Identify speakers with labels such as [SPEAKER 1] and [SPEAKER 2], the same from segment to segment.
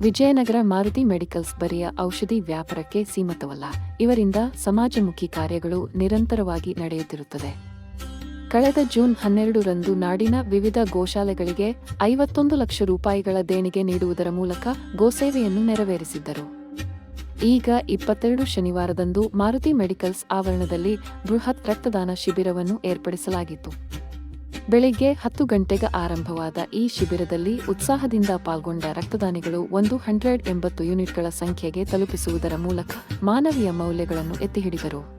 [SPEAKER 1] Vijayanagara Maruti medicals ಬರಿಯ ಔಷಧಿ ವ್ಯಾಪಾರಕ್ಕೆ ಸೀಮಿತವಲ್ಲ. ಇವರಿಂದ ಸಮಾಜಮುಖಿ ಕಾರ್ಯಗಳು ನಿರಂತರವಾಗಿ ನಡೆಯುತ್ತಿರುತ್ತದೆ. ಕಳೆದ ಜೂನ್ ಹನ್ನೆರಡರಂದು ನಾಡಿನ ವಿವಿಧ ಗೋಶಾಲೆಗಳಿಗೆ ಐವತ್ತೊಂದು ಲಕ್ಷ ರೂಪಾಯಿಗಳ ದೇಣಿಗೆ ನೀಡುವುದರ ಮೂಲಕ ಗೋಸೇವೆಯನ್ನು ನೆರವೇರಿಸಿದ್ದರು. ಈಗ ಇಪ್ಪತ್ತೆರಡು ಶನಿವಾರದಂದು ಮಾರುತಿ ಮೆಡಿಕಲ್ಸ್ ಆವರಣದಲ್ಲಿ ಬೃಹತ್ ರಕ್ತದಾನ ಶಿಬಿರವನ್ನು ಏರ್ಪಡಿಸಲಾಗಿತ್ತು. ಬೆಳಿಗ್ಗೆ ಹತ್ತು ಗಂಟೆಗೆ ಆರಂಭವಾದ ಈ ಶಿಬಿರದಲ್ಲಿ ಉತ್ಸಾಹದಿಂದ ಪಾಲ್ಗೊಂಡ ರಕ್ತದಾನಿಗಳು ಒಂದು ಹಂಡ್ರೆಡ್ ಎಂಬತ್ತು ಯೂನಿಟ್ಗಳ ಸಂಖ್ಯೆಗೆ ತಲುಪಿಸುವುದರ ಮೂಲಕ ಮಾನವೀಯ ಮೌಲ್ಯಗಳನ್ನು ಎತ್ತಿಹಿಡಿದರು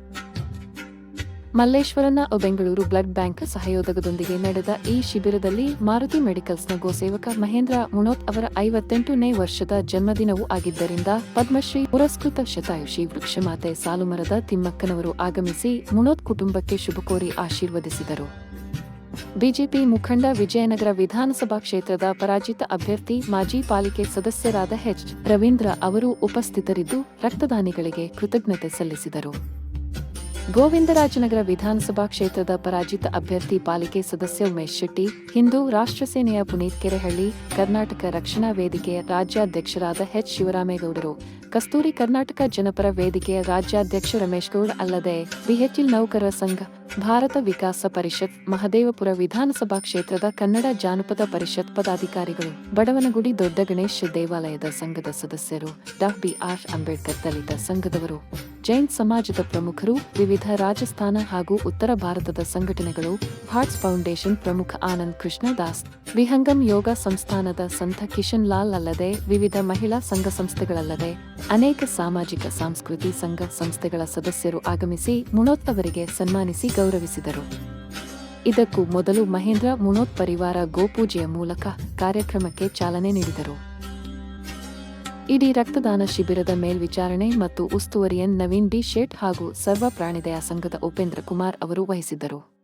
[SPEAKER 1] ಮಲ್ಲೇಶ್ವರನ ಬೆಂಗಳೂರು ಬ್ಲಡ್ ಬ್ಯಾಂಕ್ ಸಹಯೋಗದೊಂದಿಗೆ ನಡೆದ ಈ ಶಿಬಿರದಲ್ಲಿ ಮಾರುತಿ ಮೆಡಿಕಲ್ಸ್ನ ಗೋಸೇವಕ ಮಹೇಂದ್ರ ಮುಣೋತ್ ಅವರ ಐವತ್ತೆಂಟನೇ ವರ್ಷದ ಜನ್ಮದಿನವೂ ಆಗಿದ್ದರಿಂದ ಪದ್ಮಶ್ರೀ ಪುರಸ್ಕೃತ ಶತಾಯುಷಿ ವೃಕ್ಷಮಾತೆ ಸಾಲುಮರದ ತಿಮ್ಮಕ್ಕನವರು ಆಗಮಿಸಿ ಮುಣೋತ್ ಕುಟುಂಬಕ್ಕೆ ಶುಭಕೋರಿ ಆಶೀರ್ವದಿಸಿದರು. ಬಿಜೆಪಿ ಮುಖಂಡ ವಿಜಯನಗರ ವಿಧಾನಸಭಾ ಕ್ಷೇತ್ರದ ಪರಾಜಿತ ಅಭ್ಯರ್ಥಿ ಮಾಜಿ ಪಾಲಿಕೆ ಸದಸ್ಯರಾದ ಎಚ್ ರವೀಂದ್ರ ಅವರು ಉಪಸ್ಥಿತರಿದ್ದು ರಕ್ತದಾನಿಗಳಿಗೆ ಕೃತಜ್ಞತೆ ಸಲ್ಲಿಸಿದರು. ಗೋವಿಂದರಾಜನಗರ ವಿಧಾನಸಭಾ ಕ್ಷೇತ್ರದ ಪರಾಜಿತ ಅಭ್ಯರ್ಥಿ ಪಾಲಿಕೆ ಸದಸ್ಯ ಉಮೇಶ್ ಶೆಟ್ಟಿ, ಹಿಂದೂ ರಾಷ್ಟ್ರ ಸೇನೆಯ ಪುನೀತ್ ಕೆರೆಹಳ್ಳಿ, ಕರ್ನಾಟಕ ರಕ್ಷಣಾ ವೇದಿಕೆಯ ರಾಜ್ಯಾಧ್ಯಕ್ಷರಾದ ಹೆಚ್ ಶಿವರಾಮೇಗೌಡರು. ಕಸ್ತೂರಿ ಕರ್ನಾಟಕ ಜನಪರ ವೇದಿಕೆಯ ರಾಜ್ಯಾಧ್ಯಕ್ಷ ರಮೇಶ್ ಗೌಡ್ ಅಲ್ಲದೆ ಬಿಎಚ್ಇಲ್ ನೌಕರರ ಸಂಘ, ಭಾರತ ವಿಕಾಸ ಪರಿಷತ್, ಮಹದೇವಪುರ ವಿಧಾನಸಭಾ ಕ್ಷೇತ್ರದ ಕನ್ನಡ ಜಾನಪದ ಪರಿಷತ್ ಪದಾಧಿಕಾರಿಗಳು, ಬಡವನಗುಡಿ ದೊಡ್ಡ ಗಣೇಶ ದೇವಾಲಯದ ಸಂಘದ ಸದಸ್ಯರು ಡಾ ಬಿಆರ್ ಅಂಬೇಡ್ಕರ್ ದಲಿತ ಸಂಘದವರು. ಜೈನ್ ಸಮಾಜದ ಪ್ರಮುಖರು ವಿವಿಧ ರಾಜಸ್ಥಾನ ಹಾಗೂ ಉತ್ತರ ಭಾರತದ ಸಂಘಟನೆಗಳು, ಹಾರ್ಟ್ಸ್ ಫೌಂಡೇಶನ್ ಪ್ರಮುಖ ಆನಂದ್ ಕೃಷ್ಣ ದಾಸ್ ವಿಹಂಗಂ ಯೋಗ ಸಂಸ್ಥಾನದ ಸಂತ ಕಿಶನ್ ಲಾಲ್ ಅಲ್ಲದೆ ವಿವಿಧ ಮಹಿಳಾ ಸಂಘ ಸಂಸ್ಥೆಗಳಲ್ಲದೆ ಅನೇಕ ಸಾಮಾಜಿಕ, ಸಾಂಸ್ಕೃತಿ ಸಂಘ ಸಂಸ್ಥೆಗಳ ಸದಸ್ಯರು ಆಗಮಿಸಿ ಮುಣೋತ್ ಅವರಿಗೆ ಸನ್ಮಾನಿಸಿ ಗೌರವಿಸಿದರು. ಇದಕ್ಕೂ ಮೊದಲು ಮಹೇಂದ್ರ ಮುಣೋತ್ ಪರಿವಾರ ಗೋಪೂಜೆಯ ಮೂಲಕ ಕಾರ್ಯಕ್ರಮಕ್ಕೆ ಚಾಲನೆ ನೀಡಿದರು. ಇಡೀ ರಕ್ತದಾನ ಶಿಬಿರದ ಮೇಲ್ವಿಚಾರಣೆ ಮತ್ತು ಉಸ್ತುವರಿಯನ್ ನವೀನ್ ಡಿ ಶೇಟ್ ಹಾಗೂ ಸರ್ವ ಪ್ರಾಣಿದಯ ಸಂಘದ ಉಪೇಂದ್ರ ಕುಮಾರ್ ಅವರು ವಹಿಸಿದ್ದರು.